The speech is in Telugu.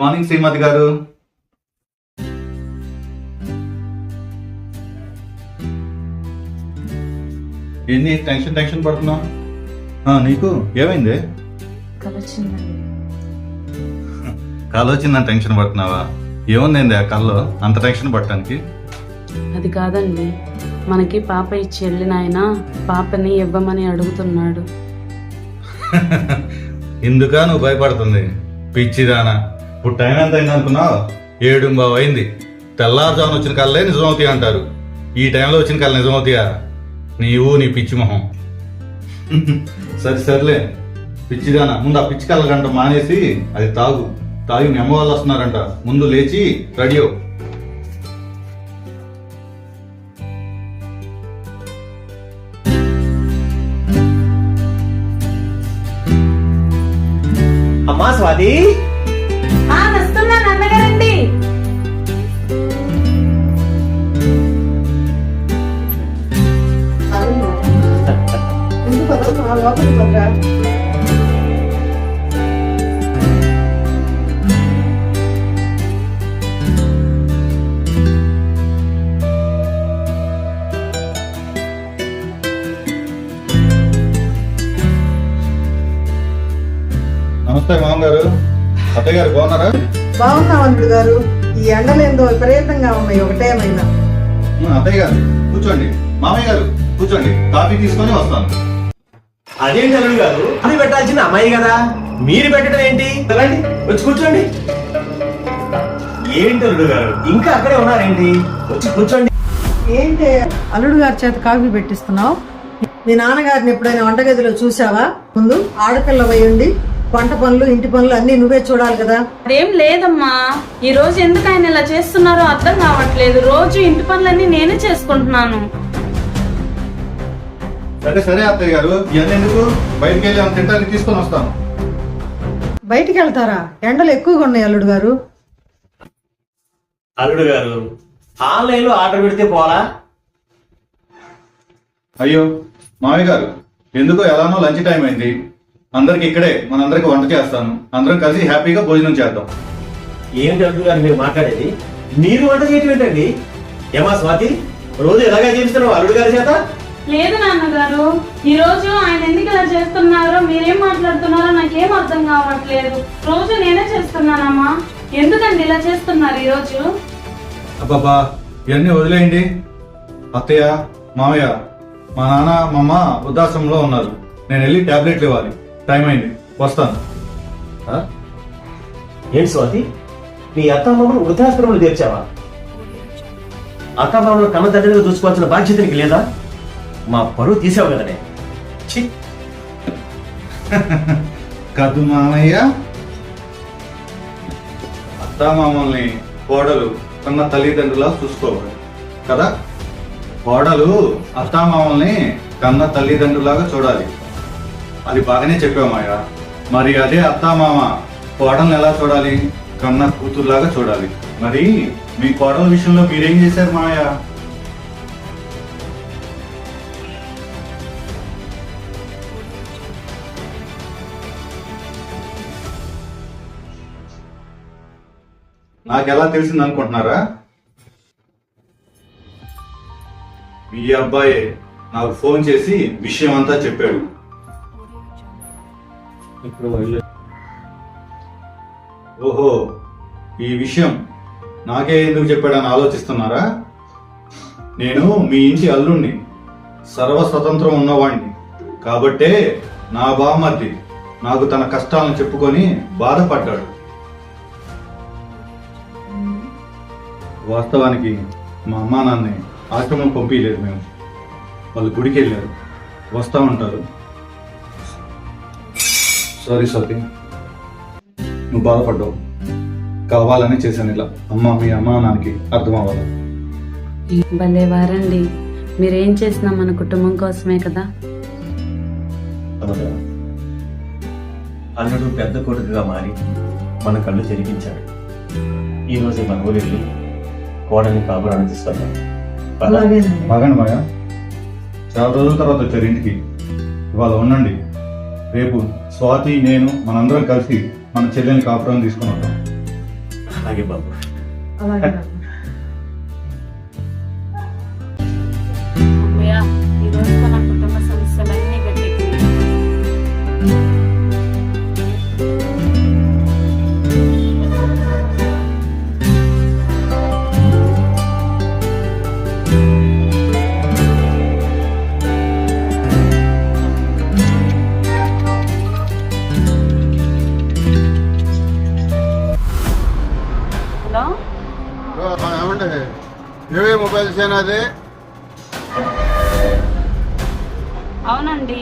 మార్నింగ్ శ్రీమతి గారు. ఏంది టెన్షన్ టెన్షన్ పడుతున్నావు? నీకు ఏమైంది? కళ్ళు వచ్చిందని టెన్షన్ పడుతున్నావా? ఏముంది ఆ కళ్ళు అంత టెన్షన్ పడటానికి? అది కాదండి. మనకి పాప ఇచ్చి వెళ్ళిన ఆయన పాపని ఇవ్వమని అడుగుతున్నాడు. ఇందుక నువ్వు భయపడుతుంది? పిచ్చిదానా. ఇప్పుడు టైం ఎంత అయింది అనుకున్నావు ఏడు బావు అయింది. తెల్లారుజామున వచ్చిన కళ్ళే నిజమవుతాయి అంటారు. ఈ టైంలో వచ్చిన కళ్ళు నిజమవుతాయా? నీవు నీ పిచ్చి మొహం. సరే సర్లే. పిచ్చిదానా. ముందు ఆ పిచ్చి కళ్ళ గంట మానేసి అది తాగు. తాగి మీ అమ్మ వాళ్ళు వస్తున్నారంట. ముందు లేచి రెడీ అవ్వు. అమ్మా స్వాతి. నమస్తే మామగారు. అత్తయ్య గారు బాగున్నారా? బాగున్నాం అల్లుడు గారు. ఈ ఎండలు ఏందో విపరీతంగా ఉన్నాయి ఒకటేమైనా అత్తయ్య గారు కూర్చోండి. మామయ్య గారు కూర్చోండి. కాఫీ తీసుకొని వస్తాను. అదేంటి అల్లుడు గారు? అది పెట్టాల్సిన అమ్మాయి కదా. మీరు పెట్టడం ఏంటి? రండి వచ్చి కూర్చోండి. ఏంటి అల్లుడు గారు? ఇంకా అక్కడే ఉన్నారేంటి? వచ్చి కూర్చోండి. ఏంటి అల్లుడు గారి చేత కాఫీ పెట్టిస్తున్నావు? మీ నాన్నగారిని ఎప్పుడైనా వంటగదిలో చూసావా? ముందు ఆడపిల్ల ఉండి వంట పనులు ఇంటి పనులు అన్ని నువ్వే చూడాలి కదా. అదేం లేదమ్మా. ఈ రోజు ఎందుకు ఆయన ఇలా చేస్తున్నారో అర్థం కావట్లేదు. రోజు ఇంటి పనులన్నీ నేనే చేసుకుంటున్నాను. సరే సరే అత్తయ్య గారు. ఇవన్నీ ఎందుకు? బయటికి వెళ్ళి తింటానికి తీసుకొని వస్తాను. బయటికి వెళ్తారా? ఎండలు ఎక్కువగా ఉన్నాయి అల్లుడు గారు. అల్లుడు గారు ఆన్లైన్లో ఆర్డర్ పెడితే పోలా అయ్యో మామయ్య గారు ఎందుకో ఎలానో లంచ్ టైం అయింది. అందరికి ఇక్కడే మనందరికి వంట చేస్తాను. అందరం కలిసి హ్యాపీగా భోజనం చేద్దాం. ఏంటి అల్లుడు గారు మీరు మాట్లాడేది? మీరు వంట చేయటం ఏంటండి? ఏమా స్వాతి రోజు ఎలాగా చేపిస్తున్నావు అల్లుడు గారి చేత? లేదు నాన్నగారు. ఈ రోజు ఆయన ఎందుకు ఇలా చేస్తున్నారో మీరేం మాట్లాడుతున్నారో నాకేం అర్థం కావట్లేదు. రోజు నేనే చేస్తున్నానమ్మా. ఎందుకండి ఇలా చేస్తున్నారు ఈ రోజు? అబ్బాబా ఇవన్నీ వదిలేయండి. అత్తయ్య మామయ్య మా నాన్న మా అమ్మ వృద్ధాశ్రమంలో ఉన్నారు. నేను వెళ్ళి టాబ్లెట్లు ఇవ్వాలి. టైం అయింది. వస్తాను? ఏంటి స్వాతి? నీ అత్తమ్మను వృద్ధాశ్రమంలో చేర్చావా? అత్తమ్మను కన్న తండ్రిగా చూసుకోవాల్సిన బాధ్యత నీకు లేదా? మా పరువు తీసావు కదనే. కదు మామయ్య. అత్త మామల్ని కోడలు కన్న తల్లిదండ్రులా చూసుకోవాలి. కదా? కోడలు అత్తా మామల్ని కన్న తల్లిదండ్రులాగా చూడాలి. అది బాగానే చెప్పామయ్యా మరి అదే అత్తా మామ కోడల్ని ఎలా చూడాలి? కన్న కూతురులాగా చూడాలి. మరి మీ కోడల విషయంలో మీరేం చేశారు మాయ? నాకెలా తెలిసింది అనుకుంటున్నారా మీ అబ్బాయి నాకు ఫోన్ చేసి విషయం అంతా చెప్పాడు. ఇప్పుడు ఓహో ఈ విషయం నాకే ఎందుకు చెప్పాడని ఆలోచిస్తున్నారా? నేను మీ ఇంటి అల్లుణ్ణి సర్వ స్వతంత్రం ఉన్నవాణ్ణి. కాబట్టే నా బామ్మర్ది నాకు తన కష్టాలను చెప్పుకొని బాధపడ్డాడు. వాస్తవానికి మా అమ్మా నాన్నని ఆశ్రమం పంపించలేదు మేము. వాళ్ళు గుడికి వెళ్ళారు వస్తా ఉంటారు. సారీ సారీ నువ్వు బాధపడ్డావు. కావాలని చేశాను ఇలా. అమ్మ మీ అమ్మ నాన్నకి అర్థం అవ్వాలి భలే వారండి మీరేం చేసినా మన కుటుంబం కోసమే కదా? అల్లుడు పెద్ద కొడుకుగా మారి మన కళ్ళు తెరిపించాడు ఈ రోజు మన ఊరు వెళ్ళి కోడని. అలాగేనండి. బాగండి మాయ? చాలా రోజుల తర్వాత వచ్చారు ఇంటికి. ఇవాళ ఉండండి. రేపు స్వాతి నేను మనందరం కలిసి మన చెల్లెని కాపురం తీసుకుని వద్దాం. అలాగే బాబు. అలాగే ఏమండి? ఏవే మొబైల్స్ అది అవునండి.